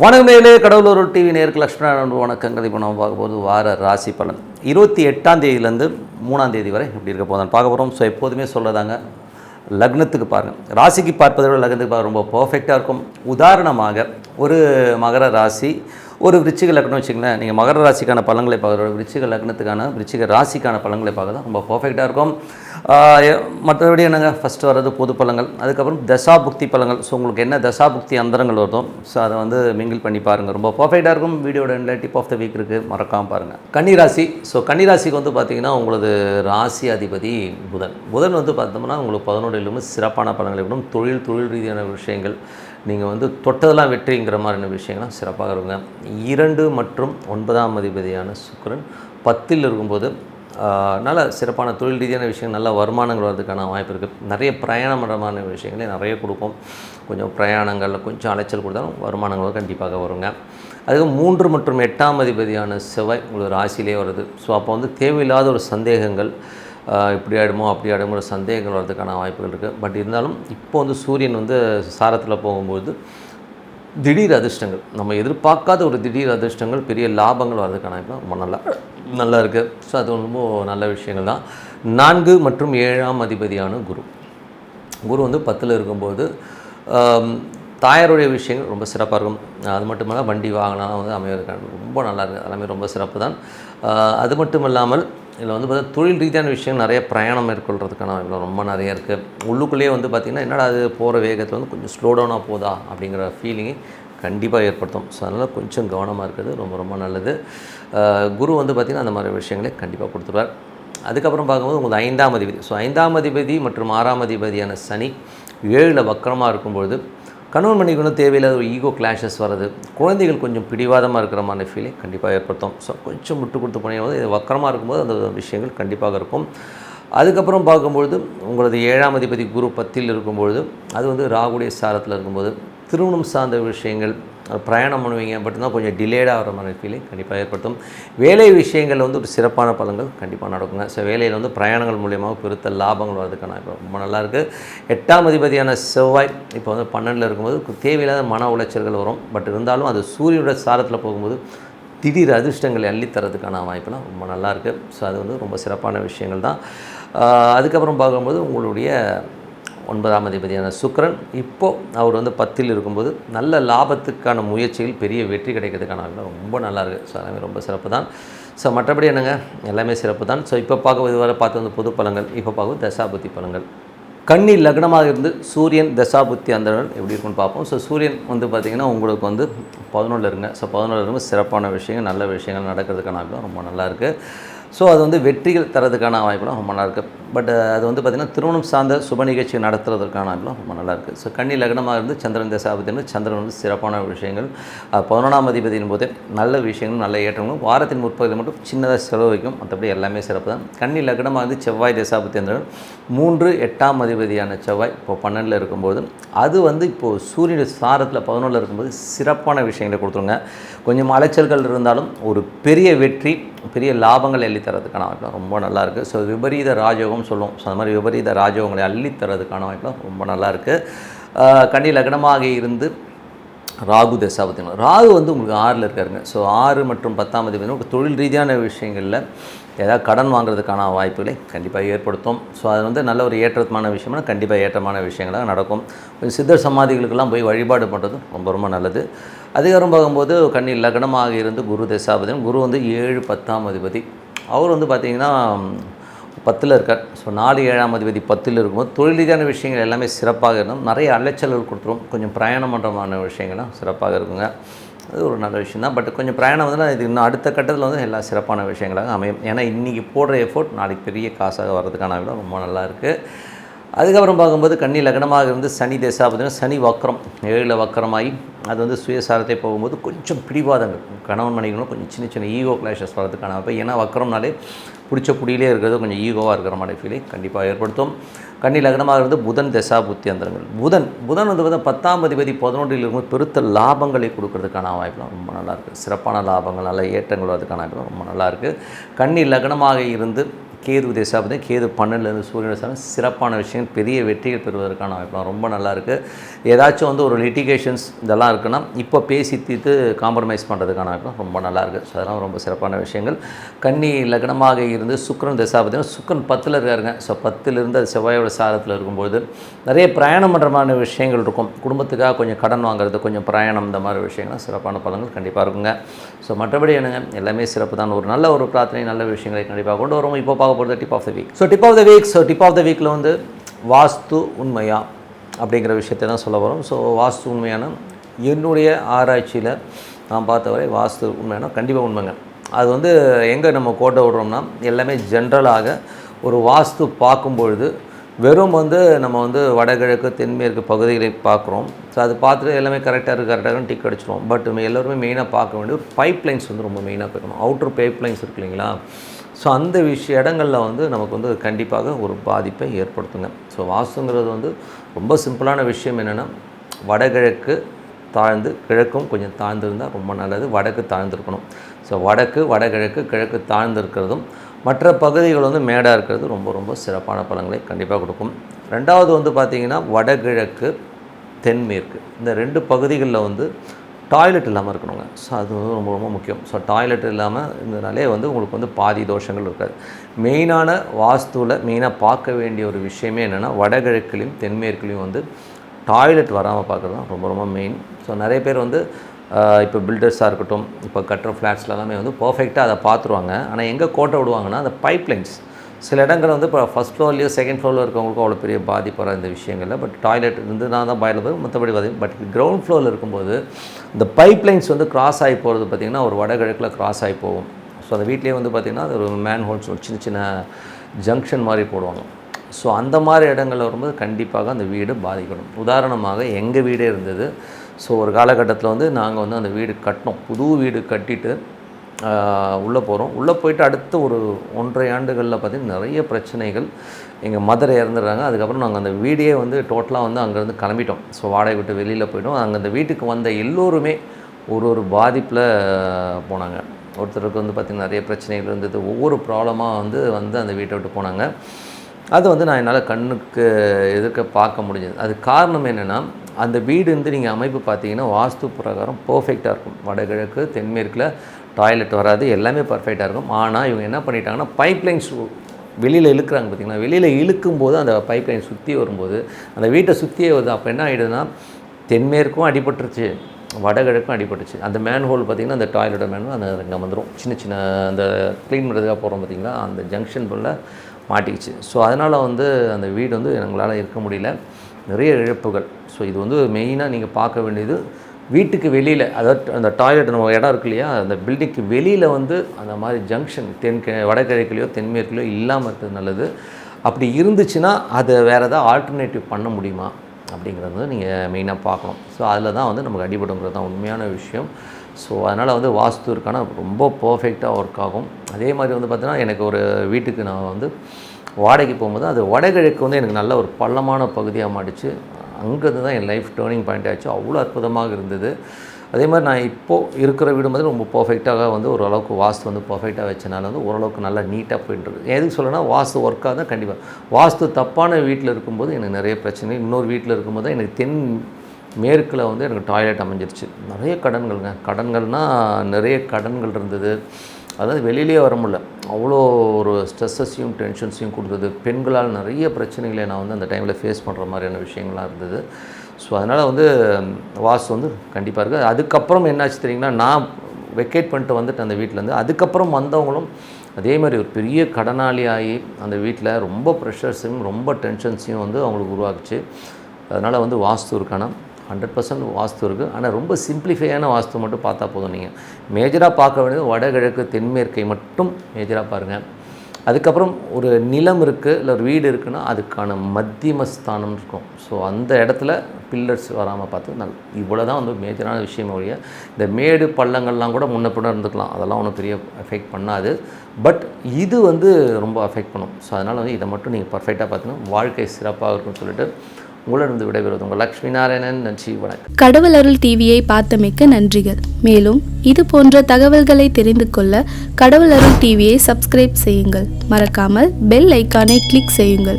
வணக்கமேலே கடவுளூர் TV நேருக்கு லக்ஷ்மணன் வணக்கங்கள். இப்போ நம்ம பார்க்க போகிறது வார ராசி பலன். இருபத்தி எட்டாம் தேதியிலேருந்து மூணாம் தேதி வரை இப்படி இருக்க போதான் பார்க்க போகிறோம் ஸோ எப்போதுமே சொல்லதாங்க லக்னத்துக்கு பாருங்கள் ராசிக்கு பார்ப்பதை விட லக்னத்துக்கு பார்க்க ரொம்ப பர்ஃபெக்டாக இருக்கும். உதாரணமாக ஒரு மகர ராசி ஒரு விருச்சிக லக்னம் வச்சுங்களேன் நீங்கள் மகர ராசிக்கான பலன்களை பார்க்குற விருச்சிக லக்னத்துக்கான விருச்சிக ராசிக்கான பலன்களை பார்க்க தான் ரொம்ப பர்ஃபெக்டாக இருக்கும். மற்றபடி என்னங்க? ஃபஸ்ட்டு வர்றது பொது பழங்கள் அதுக்கப்புறம் தசாபுக்தி பழங்கள் ஸோ உங்களுக்கு என்ன தசாபுக்தி அந்தரங்கள் வருதோ ஸோ அதை வந்து மிங்கிள் பண்ணி பாருங்கள் ரொம்ப பர்ஃபெக்டாக இருக்கும். வீடியோட எண்டில் டிப் ஆஃப் த வீக் இருக்குது மறக்காமல் பாருங்கள் கன்னிராசி. ஸோ கன்னிராசிக்கு வந்து பார்த்திங்கன்னா உங்களது ராசி அதிபதி புதன். புதன் வந்து பார்த்தோம்னா உங்களுக்கு பதினொன்றிலுமே சிறப்பான பலன்களை விடும். தொழில் தொழில் ரீதியான விஷயங்கள் நீங்கள் வந்து தொட்டதெல்லாம் வெற்றிங்கிற மாதிரியான விஷயங்கள்லாம் சிறப்பாக இருங்க இரண்டு மற்றும் ஒன்பதாம் அதிபதியான சுக்கிரன் பத்தில் இருக்கும்போது நல்ல சிறப்பான தொழில் ரீதியான விஷயம் நல்ல வருமானங்கள் வர்றதுக்கான வாய்ப்பு இருக்குது நிறைய பிரயாணமான விஷயங்களே நிறைய கொடுக்கும். கொஞ்சம் பிரயாணங்களில் கொஞ்சம் அலைச்சல் கொடுத்தாலும் வருமானங்கள் கண்டிப்பாக வருங்க. அதுக்கு மூன்று மற்றும் எட்டாம் அதிபதியான செவ்வாய் உங்களுக்கு ராசியிலே வருது. ஸோ அப்போ வந்து தேவையில்லாத ஒரு சந்தேகங்கள் இப்படி ஆகிடுமோ அப்படி ஆகிடுமோ சந்தேகங்கள் வர்றதுக்கான வாய்ப்புகள் இருக்குது பட் இருந்தாலும் இப்போ வந்து சூரியன் வந்து சாரத்தில் போகும்போது திடீர் அதிர்ஷ்டங்கள் நம்ம எதிர்பார்க்காத ஒரு திடீர் அதிர்ஷ்டங்கள் பெரிய லாபங்கள் வர்றதுக்கான வாய்ப்பு ரொம்ப நல்லா நல்லா இருக்குது ஸோ அது ரொம்ப நல்ல விஷயங்கள் தான். நான்கு மற்றும் ஏழாம் அதிபதியான குரு. குரு வந்து பத்தில் இருக்கும்போது தாயாருடைய விஷயங்கள் ரொம்ப சிறப்பாக இருக்கும். அது மட்டும் இல்லாமல் வண்டி வாகனம் வந்து அமைவதற்கான ரொம்ப நல்லா இருக்குது எல்லாமே ரொம்ப சிறப்பு தான். அது மட்டும் இல்லாமல் இதில் வந்து பார்த்தா தொழில் ரீதியான விஷயம் நிறைய பிரயாணம் மேற்கொள்கிறதுக்கான இவ்வளோ ரொம்ப நிறைய இருக்குது உள்ளுக்குள்ளேயே வந்து பார்த்திங்கன்னா என்னடா அது போகிற வேகத்தில் வந்து கொஞ்சம் ஸ்லோ டவுனாக போதா அப்படிங்கிற ஃபீலிங்கை கண்டிப்பாக ஏற்படுத்தும். ஸோ அதனால் கொஞ்சம் கவனமாக இருக்கிறது ரொம்ப ரொம்ப நல்லது. குரு வந்து பார்த்திங்கன்னா அந்த மாதிரி விஷயங்களை கண்டிப்பாக கொடுத்துருவார். அதுக்கப்புறம் பார்க்கும்போது உங்களுக்கு ஐந்தாம் அதிபதி. ஸோ ஐந்தாம் அதிபதி மற்றும் ஆறாம் அதிபதியான சனி ஏழில் வக்கரமாக இருக்கும்பொழுது கணவன் மனைவிக்கு தேவையில்லாத ஒரு ஈகோ கிளாஷஸ் வர்றது. குழந்தைகள் கொஞ்சம் பிடிவாதமாக இருக்கிற மாதிரி ஃபீலை கண்டிப்பாக ஏற்படுத்தும். ஸோ கொஞ்சம் விட்டு கொடுத்து போனீங்க இது வக்கரமாக இருக்கும்போது அந்த விஷயங்கள் கண்டிப்பாக இருக்கும். அதுக்கப்புறம் பார்க்கும்பொழுது உங்களது ஏழாம் அதிபதி குரு பத்தில் இருக்கும்பொழுது அது வந்து ராகுடைய சாரத்தில் இருக்கும்போது திருமணம் சார்ந்த விஷயங்கள் அது பிரயாணம் பண்ணுவீங்க பட் தான் கொஞ்சம் டிலேடாக வர மாதிரி ஃபீலிங் கண்டிப்பாக ஏற்படுத்தும். வேலை விஷயங்கள் வந்து ஒரு சிறப்பான பலன்கள் கண்டிப்பாக நடக்குங்க. ஸோ வேலையில் வந்து பிரயாணங்கள் மூலியமாக பெருத்த லாபங்கள் வரதுக்கான இப்போ ரொம்ப நல்லா இருக்குது எட்டாம் அதிபதியான செவ்வாய் இப்போ வந்து பன்னெண்டில் இருக்கும்போது தேவையில்லாத மன உளைச்சல்கள் வரும். பட் இருந்தாலும் அது சூரியனோட சாரத்தில் போகும்போது திடீர் அதிர்ஷ்டங்களை அள்ளி தரதுக்கான வாய்ப்புலாம் ரொம்ப நல்லா இருக்குது ஸோ அது வந்து ரொம்ப சிறப்பான விஷயங்கள் தான். அதுக்கப்புறம் பார்க்கும்போது உங்களுடைய ஒன்பதாம் அதிபதியான சுக்ரன். இப்போது அவர் வந்து பத்தில் இருக்கும்போது நல்ல லாபத்துக்கான முயற்சியில் பெரிய வெற்றி கிடைக்கிறதுக்கான ரொம்ப நல்லா இருக்குது ஸோ எல்லாமே ரொம்ப சிறப்பு தான். ஸோ மற்றபடி என்னங்க? எல்லாமே சிறப்பு தான். ஸோ இப்போ பார்க்க இதுவரை பார்த்து வந்து பொது பலங்கள் இப்போ பார்க்கும் தசாபுத்தி பலங்கள் கன்னி லக்னமாக இருந்து சூரியன் தசாபுத்தி அந்த எப்படி இருக்குன்னு பார்ப்போம். ஸோ சூரியன் வந்து பார்த்திங்கன்னா உங்களுக்கு வந்து பதினொன்று இருங்க. ஸோ பதினொன்று இருக்கும் சிறப்பான விஷயங்கள் நல்ல விஷயங்கள் நடக்கிறதுக்கான ரொம்ப நல்லா இருக்குது ஸோ அது வந்து வெற்றிகள் தரதுக்கான வாய்ப்புலாம் ரொம்ப நல்லா இருக்குது பட் அது வந்து பார்த்திங்கன்னா திருமணம் சார்ந்த சுப நிகழ்ச்சி நடத்துறதுக்கான வாய்ப்புலாம் ரொம்ப நல்லா இருக்குது ஸோ கண்ணி லக்னமாக இருந்து சந்திரன் தசாபத்தின்னு சந்திரன் வந்து சிறப்பான விஷயங்கள். பதினொன்றாம் அதிபதியின் போது நல்ல விஷயங்களும் நல்ல ஏற்றங்களும். வாரத்தின் முற்பகுதியில் மட்டும் சின்னதாக செலவு வைக்கும். மற்றபடி எல்லாமே சிறப்பு தான். கண்ணி லக்னமாக இருந்து செவ்வாய் தசாபத்தியந்திரன் மூன்று எட்டாம் அதிபதியான செவ்வாய் இப்போ பன்னெண்டில் இருக்கும்போது அது வந்து இப்போது சூரியன் சாரத்தில் பதினொன்றில் இருக்கும்போது சிறப்பான விஷயங்களை கொடுத்துருங்க. கொஞ்சம் அலைச்சல்கள் இருந்தாலும் ஒரு பெரிய வெற்றி பெரிய லாபங்கள் அள்ளித்தரதுக்கான வாய்ப்பு ரொம்ப நல்லா இருக்குது ஸோ விபரீத ராஜயோகம் சொல்லுவோம் ஸோ அந்த மாதிரி விபரீத ராஜயோகங்களை அள்ளித்தரதுக்கான வாய்ப்பு ரொம்ப நல்லா இருக்குது கன்னி லக்னமாக இருந்து ராகு தசாபத்தியம் ராகு வந்து உங்களுக்கு ஆறில் இருக்காருங்க. ஸோ ஆறு மற்றும் பத்தாம் அதிபதி உங்களுக்கு தொழில் ரீதியான விஷயங்களில் ஏதாவது கடன் வாங்குறதுக்கான வாய்ப்புகளை கண்டிப்பாக ஏற்படுத்தும். ஸோ அது வந்து நல்ல ஒரு ஏற்றமான விஷயம்னா கண்டிப்பாக ஏற்றமான விஷயங்களாக நடக்கும். கொஞ்சம் சித்தர் சமாதிகளுக்கெல்லாம் போய் வழிபாடு பண்ணுறது ரொம்ப ரொம்ப நல்லது. அதிகாரம் பார்க்கும்போது கண்ணி லக்னமாக இருந்து குரு தசாபதியும் குரு வந்து ஏழு பத்தாம் அதிபதி. அவர் வந்து பார்த்திங்கன்னா பத்தில் இருக்கார். ஸோ நாலு ஏழாம் அதிபதி பத்தில் இருக்கும்போது தொழில் ரீதியான விஷயங்கள் எல்லாமே சிறப்பாக இருக்கும். நிறைய அலைச்சல்கள் கொடுத்துரும். கொஞ்சம் பிரயாணம் பண்ணுறமான விஷயங்கள்லாம் சிறப்பாக இருக்குங்க. அது ஒரு நல்ல விஷயம் தான். பட் கொஞ்சம் பிரயாணம் வந்து இது இன்னும் அடுத்த கட்டத்தில் வந்து எல்லா சிறப்பான விஷயங்களாக அமையும். ஏன்னா இன்றைக்கி போடுற எஃபோர்ட் நாளைக்கு பெரிய காசாக வர்றதுக்கான விட ரொம்ப நல்லா இருக்குது அதுக்கப்புறம் பார்க்கும்போது கன்னி லக்னமாக இருந்து சனி தேசாபதினா சனி வக்கரம் ஏழில் வக்கரமாகி அது வந்து சுயசாரத்தை போகும்போது கொஞ்சம் பிடிவாதங்கள். கணவன் மனைவிகளும் கொஞ்சம் சின்ன சின்ன ஈகோ கிளாஷஸ் வரதுக்கான அப்போ ஏன்னா வக்கரம்னாலே பிடிச்ச புடியிலே இருக்கிறது கொஞ்சம் ஈகோவாக இருக்கிற மாதிரி ஃபீலை கண்டிப்பாக ஏற்படுத்தும். கன்னி லக்னமாக இருந்து புதன் தசா புத்தி அந்தரங்கள். புதன் புதன் வந்து பார்த்தா பத்தாம் அதிபதி பதினொன்றில் இருக்கும்போது பெருத்த லாபங்களை கொடுக்கறதுக்கான வாய்ப்புலாம் ரொம்ப நல்லாயிருக்கு சிறப்பான லாபங்கள் நல்ல ஏற்றங்கள் வரதுக்கான வாய்ப்புலாம் ரொம்ப நல்லாயிருக்கு கன்னி லக்னமாக இருந்து கேது தேசாபதி கேது பன்னெண்டுலேருந்து சூரியன் தேசாபதி சிறப்பான விஷயம் பெரிய வெற்றிகள் பெறுவதற்கான வாய்ப்பு ரொம்ப நல்லா இருக்குது ஏதாச்சும் வந்து ஒரு லிட்டிகேஷன்ஸ் இதெல்லாம் இருக்குன்னா இப்போ பேசி தீர்த்து காம்ப்ரமைஸ் பண்ணுறதுக்கான வாய்ப்பு ரொம்ப நல்லாயிருக்கு. ஸோ அதெல்லாம் ரொம்ப சிறப்பான விஷயங்கள். கன்னி லக்னமாக இருந்து சுக்கிரன் தசாபதி சுக்கரன் பத்தில் இருக்காருங்க. ஸோ பத்திலிருந்து அது செவ்வாயோட சாரத்தில் இருக்கும்போது நிறைய பிரயாணம் பண்ணுற மாதிரி விஷயங்கள் இருக்கும். குடும்பத்துக்காக கொஞ்சம் கடன் வாங்குறது கொஞ்சம் பிரயாணம் இந்த மாதிரி விஷயங்கள்லாம் சிறப்பான பலன்கள் கண்டிப்பாக இருக்குங்க. ஸோ மற்றபடி என்னங்க? எல்லாமே சிறப்பு தான். ஒரு நல்ல ஒரு பிரார்த்தனை நல்ல விஷயங்களை கண்டிப்பாக கொண்டு வரும் இப்போ பார்க்க போகிறது tip of the week so tip of the week so tip of the வீக்கில் வந்து வாஸ்து உண்மையா அப்படிங்கிற விஷயத்தை தான் சொல்ல வரோம். ஸோ வாஸ்து உண்மையான என்னுடைய ஆராய்ச்சியில் நான் பார்த்தவரை வாஸ்து உண்மையான கண்டிப்பாக உண்மைங்க. அது வந்து எங்கே நம்ம கோட்டை விடுறோம்னா எல்லாமே ஜென்ரலாக ஒரு வாஸ்து பார்க்கும்பொழுது வெறும் வந்து நம்ம வந்து வடகிழக்கு தென்மேற்கு பகுதிகளை பார்க்குறோம். ஸோ அது பார்த்துட்டு எல்லாமே கரெக்டாக இருக்குது கரெக்டாக டிக் அடிச்சிடும் பட் நம்ம எல்லோருமே மெயினாக பார்க்க வேண்டிய ஒரு பைப் லைன்ஸ் வந்து ரொம்ப மெயினாக பார்க்கணும் அவுட்டர் பைப் லைன்ஸ் இருக்கு இல்லைங்களா? ஸோ அந்த விஷய இடங்களில் வந்து நமக்கு வந்து கண்டிப்பாக ஒரு பாதிப்பை ஏற்படுத்துங்க. ஸோ வாஸ்துங்கிறது வந்து ரொம்ப சிம்பிளான விஷயம் என்னென்னா வடகிழக்கு தாழ்ந்து கிழக்கும் கொஞ்சம் தாழ்ந்திருந்தால் ரொம்ப நல்லது வடக்கு தாழ்ந்திருக்கணும். ஸோ வடக்கு வடகிழக்கு கிழக்கு தாழ்ந்திருக்கிறதும் மற்ற பகுதிகள் வந்து மேடாக இருக்கிறது ரொம்ப ரொம்ப சிறப்பான பலன்களை கண்டிப்பாக கொடுக்கும். ரெண்டாவது வந்து பார்த்திங்கன்னா வடகிழக்கு தென்மேற்கு. இந்த ரெண்டு பகுதிகளில் வந்து டாய்லெட் இல்லாமல் இருக்கணுங்க. ஸோ அது வந்து ரொம்ப ரொம்ப முக்கியம். ஸோ டாய்லெட் இல்லாமல் இருந்தனாலே வந்து உங்களுக்கு வந்து பாதி தோஷங்கள் இருக்காது. மெயினான வாஸ்துவில் மெயினாக பார்க்க வேண்டிய ஒரு விஷயமே என்னென்னா வடகிழக்குலையும் தென்மேற்குலையும் வந்து டாய்லெட் வராமல் பார்க்குறது தான் ரொம்ப ரொம்ப மெயின் ஸோ நிறைய பேர் வந்து இப்போ பில்டர்ஸாக இருக்கட்டும் இப்போ கட்டுற ஃப்ளாட்ஸ்ல எல்லாமே வந்து பர்ஃபெக்டாக அதை பார்த்துருவாங்க. ஆனால் எங்கே கோட்டை விடுவாங்கன்னா அந்த பைப்லைன்ஸ் சில இடங்கள் வந்து இப்போ ஃபஸ்ட் ஃப்ளோர்லேயோ செகண்ட் ஃப்ளோரில் இருக்கவங்களுக்கும் அவ்வளோ பெரிய பாதிப்பு வராது இந்த விஷயங்களில். பட் டாய்லெட் இருந்து நான் தான் பாயில் போய் மற்றபடி பார்த்தீங்க பட் கிரவுண்ட் ஃப்ளோரில் இருக்கும்போது இந்த பைப் லைன்ஸ் வந்து கிராஸ் ஆகி போகிறது பார்த்திங்கன்னா ஒரு வடகிழக்கில் கிராஸ் ஆகி போகும். ஸோ அந்த வீட்லேயே வந்து பார்த்திங்கன்னா அது ஒரு மேன் ஹோல்ஸ் ஒரு சின்ன சின்ன ஜங்ஷன் மாதிரி போடுவாங்க. ஸோ அந்த மாதிரி இடங்களில் வரும்போது கண்டிப்பாக அந்த வீடு பாதிக்கணும். உதாரணமாக எங்கள் வீடே இருந்தது. ஸோ ஒரு காலகட்டத்தில் வந்து நாங்கள் வந்து அந்த வீடு கட்டினோம். புது வீடு கட்டிட்டு உள்ளே போகிறோம் உள்ளே போயிட்டு அடுத்த ஒரு ஒன்றரை ஆண்டுகளில் பார்த்திங்கன்னா நிறைய பிரச்சனைகள் எங்கள் மதுரை இறந்துடுறாங்க. அதுக்கப்புறம் நாங்கள் அந்த வீடே வந்து டோட்டலாக வந்து அங்கேருந்து கிளம்பிட்டோம். ஸோ வாடகை விட்டு வெளியில் போயிட்டோம். அங்கே அந்த வீட்டுக்கு வந்த எல்லோருமே ஒரு ஒரு பாதிப்பில் போனாங்க. ஒருத்தருக்கு வந்து பார்த்திங்கன்னா நிறைய பிரச்சனைகள் இருந்தது. ஒவ்வொரு ப்ராப்ளமாக வந்து வந்து அந்த வீட்டை விட்டு போனாங்க. அது வந்து நான் என்னால் கண்ணுக்கு எதிர்க்க பார்க்க முடிஞ்சது. அது காரணம் என்னென்னா அந்த வீடு வந்து நீங்கள் அமைப்பு பார்த்தீங்கன்னா வாஸ்து பிரகாரம் பர்ஃபெக்டாக இருக்கும். வடகிழக்கு தென்மேற்கில் டாய்லெட் வராது எல்லாமே பர்ஃபெக்டாக இருக்கும். ஆனால் இவங்க என்ன பண்ணிட்டாங்கன்னா பைப்லைன் வெளியில் இழுக்கிறாங்க பார்த்தீங்கன்னா வெளியில் இழுக்கும்போது அந்த பைப்லைன் சுற்றி வரும்போது அந்த வீட்டை சுற்றியே வருது. அப்போ என்ன ஆகிடுதுன்னா தென்மேற்கும் அடிபட்டுருச்சு வடகிழக்கும் அடிபட்டுச்சு அந்த மேன் ஹோல் பார்த்திங்கன்னா அந்த டாய்லெட்டோட மேன் அந்த அங்கே வந்துடும் சின்ன சின்ன அந்த க்ளீன் பண்ணுறதுக்காக போகிறோம் பார்த்தீங்களா அந்த ஜங்ஷன் போல் மாட்டிக்கிச்சு. ஸோ அதனால் வந்து அந்த வீடு வந்து எங்களால் இருக்க முடியல. நிறைய இழப்புகள். ஸோ இது வந்து மெயினாக நீங்கள் பார்க்க வேண்டியது வீட்டுக்கு வெளியில் அதாவது அந்த டாய்லெட் நம்ம இடம் இருக்கு இல்லையா அந்த பில்டிங்க்கு வெளியில் வந்து அந்த மாதிரி ஜங்ஷன் தென் வடகிழக்குலையோ தென்மேற்குலையோ இல்லாமல் இருக்கிறது நல்லது. அப்படி இருந்துச்சுன்னா அதை வேறு ஏதாவது ஆல்டர்னேட்டிவ் பண்ண முடியுமா? அப்படிங்கிறது நீங்கள் மெயினாக பார்க்கணும். ஸோ அதில் தான் வந்து நமக்கு அடிபடுங்கிறது தான் உண்மையான விஷயம். ஸோ அதனால் வந்து வாஸ்து இருக்கான ரொம்ப பர்ஃபெக்டாக ஒர்க் ஆகும். அதே மாதிரி வந்து பார்த்தீங்கன்னா எனக்கு ஒரு வீட்டுக்கு நான் வந்து வாடகைக்கு போகும்போது அது வடகிழக்கு வந்து எனக்கு நல்ல ஒரு பள்ளமான பகுதியாக மாட்டுச்சு. அங்கேருந்து தான் என் லைஃப் டேர்னிங் பாயிண்ட் ஆச்சு. அவ்வளோ அற்புதமாக இருந்தது. அதே மாதிரி நான் இப்போது இருக்கிற வீடு மாதிரி ரொம்ப பர்ஃபெக்டாக வந்து ஓரளவுக்கு வாஸ்து வந்து பர்ஃபெக்டாக வச்சனால வந்து ஓரளவுக்கு நல்லா நீட்டாக போயிட்டுருக்கு எதுக்கு சொல்லணும்னா வாஸ்து ஒர்க்காக தான் கண்டிப்பாக வாஸ்து தப்பான வீட்டில் இருக்கும்போது எனக்கு நிறைய பிரச்சனை. இன்னொரு வீட்டில் இருக்கும்போது எனக்கு தென் மேற்கில் வந்து எனக்கு டாய்லெட் அமைஞ்சிருச்சு. நிறைய கடன்கள்ங்க. கடன்கள்னால் நிறைய கடன்கள் இருந்தது. அதாவது வெளியிலே வர முடியல. அவ்வளோ ஒரு ஸ்ட்ரெஸ்ஸஸையும் டென்ஷன்ஸையும் கொடுத்தது. பெண்களால் நிறைய பிரச்சனைகளை நான் வந்து அந்த டைமில் ஃபேஸ் பண்ணுற மாதிரியான விஷயங்கள்லாம் இருந்தது. ஸோ அதனால் வந்து வாஸ்து வந்து கண்டிப்பாக இருக்குது அதுக்கப்புறம் என்னாச்சு தெரியுங்கன்னா நான் வெக்கேட் பண்ணிட்டு வந்துட்டு அந்த வீட்டிலேருந்து அதுக்கப்புறம் வந்தவங்களும் அதே மாதிரி ஒரு பெரிய கடனாளி ஆகி அந்த வீட்டில் ரொம்ப ப்ரெஷர்ஸையும் ரொம்ப டென்ஷன்ஸையும் வந்து அவங்களுக்கு உருவாக்குச்சு. அதனால் வந்து வாஸ்து இருக்கான ஹண்ட்ரட் பர்சன்ட் வாஸ்து இருக்குது ஆனால் ரொம்ப சிம்பிளிஃபையான வாஸ்து மட்டும் பார்த்தா போதும் நீங்கள் மேஜராக பார்க்க வேண்டியது வடகிழக்கு தென்மேற்கை மட்டும் மேஜராக பாருங்கள் அதுக்கப்புறம் ஒரு நிலம் இருக்குது இல்லை ஒரு வீடு இருக்குன்னா அதுக்கான மத்தியம ஸ்தானம் இருக்கும். ஸோ அந்த இடத்துல பில்லர்ஸ் வராமல் பார்த்து நல் இவ்வளோ தான் வந்து மேஜரான விஷயம் ஒழிய இந்த மேடு பள்ளங்கள்லாம் கூட முன்ன பின்ன இருந்துக்கலாம். அதெல்லாம் ஒன்றும் பெரிய எஃபெக்ட் பண்ணாது. பட் இது வந்து ரொம்ப அஃபெக்ட் பண்ணும். ஸோ அதனால் வந்து இதை மட்டும் நீங்கள் பர்ஃபெக்டாக பார்த்தீங்கன்னா வாழ்க்கை சிறப்பாக இருக்கும்னு சொல்லிட்டு உங்களிடம் விடைபெறுவது உங்கள் லக்ஷ்மி நாராயணன். நன்றி வணக்கம். கடவுள் அருள் டிவியை பார்த்தமைக்க நன்றிகள். மேலும் இது போன்ற தகவல்களை தெரிந்து கொள்ள கடவுள் அருள் டிவியை சப்ஸ்கிரைப் செய்யுங்கள். மறக்காமல் பெல் ஐக்கானை கிளிக் செய்யுங்கள்.